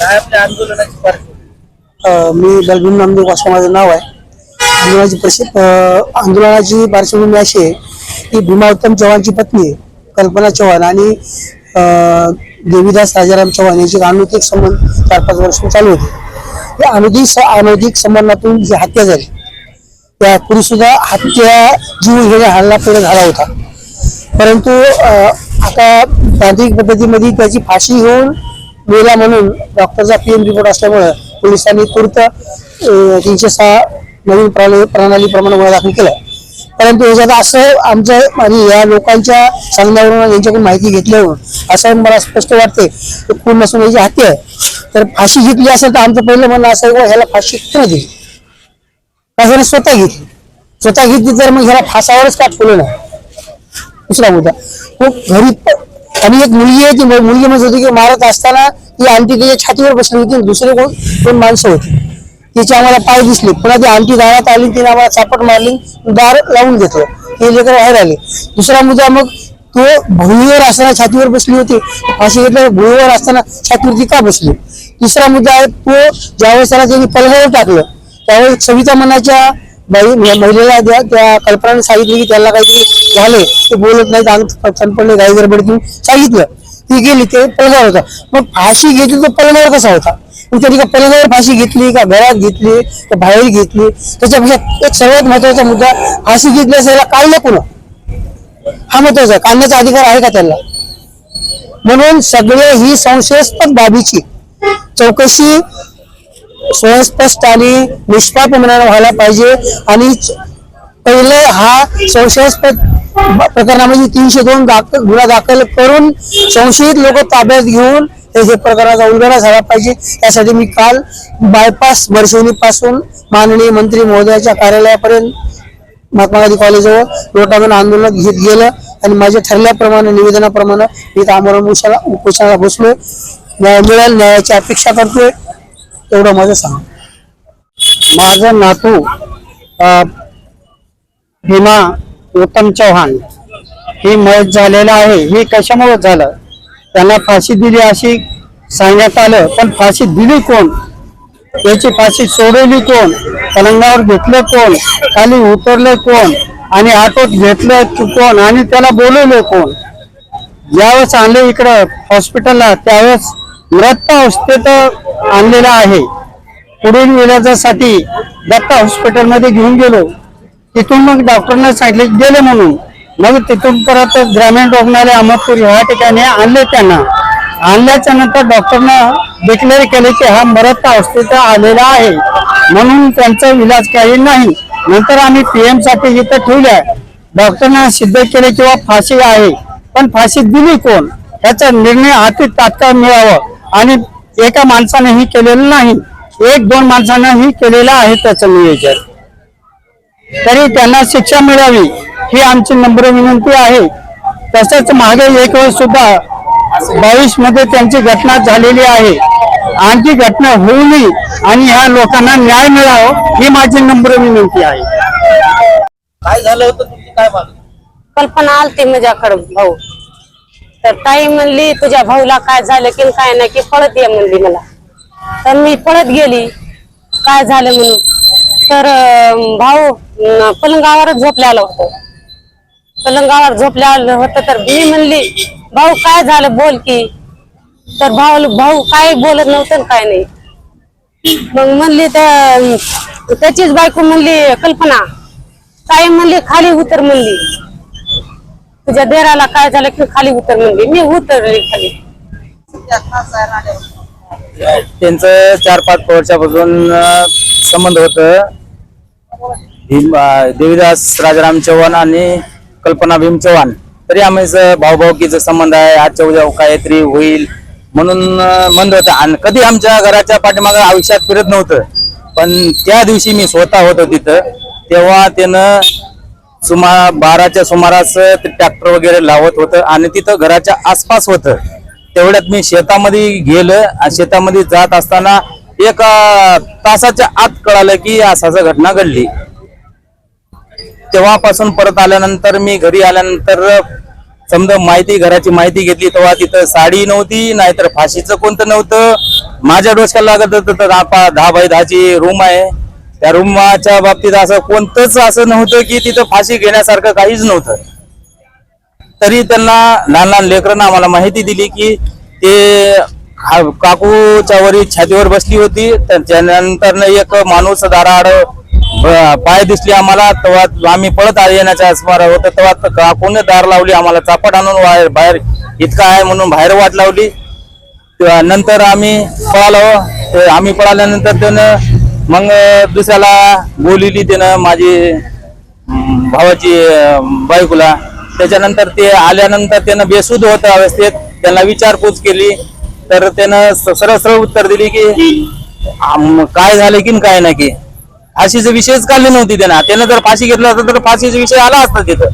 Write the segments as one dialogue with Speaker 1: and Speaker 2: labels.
Speaker 1: काय आपल्या आंदोलनाची पार्श्वभूमी
Speaker 2: अ, मी बलबीन नामदेव वासवा माझं नाव आहे. आंदोलनाची प्रसिद्ध आंदोलनाची पार्श्वभूमी अशी आहे की भीमा उत्तम चव्हाणची पत्नी कल्पना चव्हाण आणि अ, देवीदास राजाराम चव्हाण यांचे अनैतिक संबंध चार पाच वर्ष चालू होते. या अनैतिक अनैतिक संबंधातून जी हत्या झाली त्या सुद्धा हत्या जीव घेणे हल्ला पुढे झाला होता. परंतु अ, आता तांत्रिक पद्धतीमध्ये त्याची फाशी घेऊन मेला म्हणून डॉक्टरचा पीएम रिपोर्ट असल्यामुळे पोलिसांनी तुर्त तीनशे सहा नवीन प्रणाली प्रणालीप्रमाणे गुन्हा दाखल केला. परंतु याच्यात असं आमच्या आणि या लोकांच्या सांगण्यावरून यांच्याकडून माहिती घेतल्यावरून असं मला स्पष्ट वाटते की खून नसून याची हत्या आहे. तर फाशी घेतली असेल तर आमचं पहिलं म्हणणं असं आहे ह्याला फाशी कोणी दिली? त्याच्याने स्वतः घेतली? स्वतः घेतली तर मग ह्याला फासावरच का ठेवलं नाही दुसरा मुद्दा मग घरी आणि एक मुलगी आहे ती मुलगी म्हणत होती की मारत असताना ती आंटी त्याच्या छातीवर बसली होती दुसरे कोण दोन माणसं होती. तिचे आम्हाला पाय दिसले. पुन्हा ती आंटी दारात आली तिने आम्हाला चापट मारली दार लावून घेतलं. ते लेकर बाहेर आले. दुसरा मुद्दा मग तो भुईवर असताना छातीवर बसली होती. फाशी घेतल्यावर भुईवर असताना छातीवरती का बसली? तिसरा मुद्दा आहे तो ज्यावेळेस त्याला त्यांनी पलगावर टाकलं त्यावेळेस सविता मनाच्या महिलेला त्या त्या कल्पनाने सांगितली की त्याला काहीतरी झाले. ते बोलत नाही अंग चणपडले गाई गडबडीतून सांगितलं. ती गेली ते पलगावर होता. मग फाशी घेतली तो पलगावर कसा होता? मग त्यांनी का पलगावर फाशी घेतली का घरात घेतली का बाहेर घेतली? त्याच्यापेक्षा एक सर्वात महत्त्वाचा मुद्दा फाशी घेतली असेल काढलं कुणा? हा महत्त्वाचा आहे. काढण्याचा अधिकार आहे का त्याला म्हणून सगळे ही संशयास्पद बाबीची चौकशी स्वयंस्पष्ट आणि निष्पापपणाने व्हायला पाहिजे. आणि पहिले हा संशयास्पद प्रकरणामध्ये तीनशे दोन दाखल गुन्हा दाखल करून संशयित लोक ताब्यात घेऊन हे प्रकाराचा प्रकरणाचा उलगडा झाला पाहिजे. यासाठी मी काल बायपास वर्षवणी पासून माननीय मंत्री महोदयाच्या कार्यालयापर्यंत महात्मा गांधी कॉलेजवर लोटांगण आंदोलन घेत गेलं. आणि माझ्या ठरल्याप्रमाणे निवेदनाप्रमाणे मी इथं आमरण उपोषणाला उपोषणाला बसलोय. न्याय मिळेल न्यायाची अपेक्षा करतोय. एवढं माझं सांग. माझं नातू अ, भीमा उत्तम चव्हाण ही मयत झालेला आहे. हे कशामुळे झालं? त्यांना फाशी दिली अशी सांगण्यात आलं पण फाशी दिली कोण? त्याची फाशी सोडवली कोण? पलंगावर घेतलं कोण? खाली उतरलं कोण? आणि आटोत घेतलं कोण? आणि त्याला बोलवलं कोण? ज्यावेळेस आणले इकडं हॉस्पिटलला त्यावेळेस मृत अवस्थेत आणलेला आहे. पुढील इलाजासाठी दत्ता हॉस्पिटलमध्ये घेऊन गेलो. तिथून मग डॉक्टरने सांगितले गेले म्हणून. मग तिथून परत ग्रामीण रुग्णालय अहमदपूर ह्या ठिकाणी आणले त्यांना. आणल्याच्या नंतर डॉक्टरनं डिक्लेअर केले की हा मरत हॉस्पिटल आलेला आहे. म्हणून त्यांचा इलाज काही नाही. नंतर आम्ही पीएमसाठी इथं ठेवल्या. डॉक्टरना सिद्ध केले किंवा फाशी आहे. पण फाशी दिली कोण? याचा निर्णय हाती तात्काळ मिळावं. आणि एका माणसाने ही केलेलं नाही. एक दोन माणसानं ही केलेलं आहे त्याचं नियोजन. तरी त्यांना शिक्षा मिळावी ही आमची नम्र विनंती आहे. तसंच मागे एक वेळ सुद्धा बावीसमध्ये त्यांची घटना झालेली आहे. आणखी घटना होऊ नये आणि ह्या लोकांना न्याय मिळावं ही माझी नम्र विनंती आहे.
Speaker 1: काय झालं होतं? तुमची काय मागणी
Speaker 3: कल्पना आलती माझ्याकडे भाऊ. तर ताई म्हणली तुझ्या भाऊला काय झालं की काय नाही की पळत ये म्हणली मला. तर मी पळत गेली. काय झालं म्हणून? तर भाऊ पलंगावरच झोपल्या आलं होतं. पलंगावर झोपल्या आलं होतं तर मी म्हणली भाऊ काय झालं बोल की. तर भाऊ भाऊ काय बोलत नव्हतं काय नाही. मग म्हणली तर त्याचीच बायको म्हणली कल्पना. काय म्हणली खाली उतर म्हणली. तुझ्या देराला काय झालं की खाली उतर म्हणली. मी उतरले खाली.
Speaker 4: त्यांचं चार पाच वर्षापासून संबंध होत. भीम देवीदास राजाराम चव्हाण आणि कल्पना भीम चव्हाण. तरी आम्ही भाऊभाऊकीचा संबंध आहे. आजच्या उद्या काहीतरी होईल म्हणून मंद म्हणत होतं. आणि कधी आमच्या घराच्या पाठीमागं आयुष्यात फिरत नव्हतं. पण त्या दिवशी मी स्वतः होतो तिथं. तेव्हा त्यानं सुमार बाराच्या सुमारास ते ट्रॅक्टर वगैरे लावत होतं आणि तिथं घराच्या आसपास होतं. तेवढ्यात मी शेतामध्ये गेलं आणि शेतामध्ये जात असताना एक तासाच्या आत कळालं की असाच घटना घडली. तेव्हापासून परत आल्यानंतर मी घरी आल्यानंतर समजा माहिती घराची माहिती घेतली तेव्हा तिथं साडी नव्हती नाहीतर फाशीचं कोणतं नव्हतं. माझ्या डोसक्याला लागत होतं तर दहा दहा बाय दहाची रूम आहे. त्या रुमाच्या बाबतीत असं कोणतंच असं नव्हतं की तिथं फाशी घेण्यासारखं काहीच नव्हतं. तरी त्यांना लहान लहान लेकरांना आम्हाला माहिती दिली की ते काकूच्या वरी छातीवर बसली होती. त्यानंतर एक माणूस दाराआड पाय दिसली आम्हाला. तेव्हा आम्ही पळत आ- येण्याच्या स्मर होतं तेव्हा काकूने दार लावली आम्हाला चापट आणून बाहेर बाहेर इतका आहे म्हणून बाहेर वाट लावली. नंतर आम्ही पळालो. ते आम्ही पळाल्यानंतर त्यानं मग दुसऱ्याला बोलिली त्यानं माझी भावाची बायकोला. त्याच्यानंतर ते आल्यानंतर त्यानं बेसूद होत अवस्थेत त्यांना विचारपूस केली. तर त्यानं स- सरळ सरळ उत्तर दिली की काय झालं की काय नाही की. फाशीचा विषयच काढली नव्हती त्यांना. त्यानं जर फाशी घेतला असता तर फाशीचा विषय आला असता तिथं.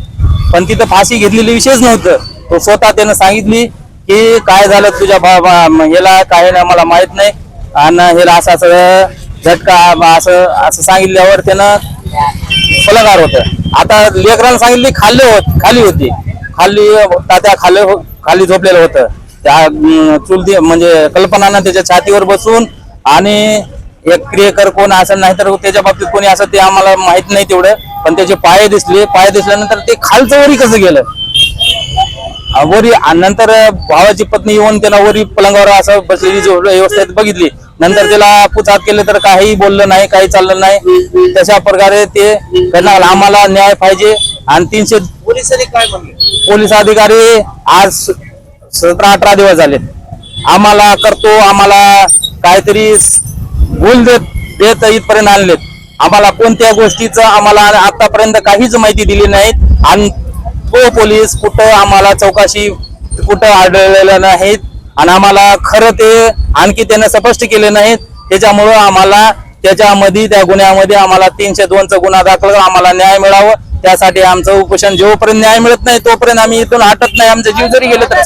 Speaker 4: पण तिथं फाशी घेतलेली विषयच नव्हतं. तो स्वतः त्यानं सांगितली की काय झालं तुझ्या भा ह्याला काय नाही मला माहीत नाही. आणि ह्याला असं असं झटका असं असं सांगितल्यावर त्यानं पलंगार होत. आता लेकरांना सांगितली खाल्ले होत खाली होती. खाली तात्या खाली खाली झोपलेलं होतं. त्या चुलती म्हणजे कल्पनानं त्याच्या छातीवर बसून आणि एक क्रियेकर कोण असं नाही तर त्याच्या बाबतीत कोणी असं ते आम्हाला माहीत नाही तेवढं. पण त्याचे पाय दिसले पाय दिसल्यानंतर ते खालचं वरी कसं गेलं? वरी आणि नंतर भावाची पत्नी येऊन त्याला वरी पलंगावर असं बसलेली व्यवस्थेत बघितली. नंतर त्याला पुचात केले तर काही बोललं नाही काही चाललं नाही. तशा प्रकारे ते करणार आम्हाला न्याय पाहिजे. आणि तीनशे
Speaker 1: पोलिसांनी काय म्हणले?
Speaker 4: पोलीस अधिकारी आज सतरा अठरा दिवस झाले. आम्हाला करतो आम्हाला काहीतरी बोल देत देत इथपर्यंत आणलेत. आम्हाला कोणत्या गोष्टीचं आम्हाला आतापर्यंत काहीच माहिती दिली नाहीत आणि तो पोलीस कुठं आम्हाला चौकशी कुठं आढळलेलं नाहीत. आणि आम्हाला खरं ते आणखी त्यानं स्पष्ट केले नाहीत. त्याच्यामुळं आम्हाला त्याच्यामध्ये त्या गुन्ह्यामध्ये आम्हाला तीनशे दोनचा गुन्हा दाखल आम्हाला न्याय मिळावं. त्यासाठी आमचं उपोषण जोपर्यंत न्याय मिळत नाही तोपर्यंत आम्ही इथून हटत नाही. आमचे जीव जरी गेले तर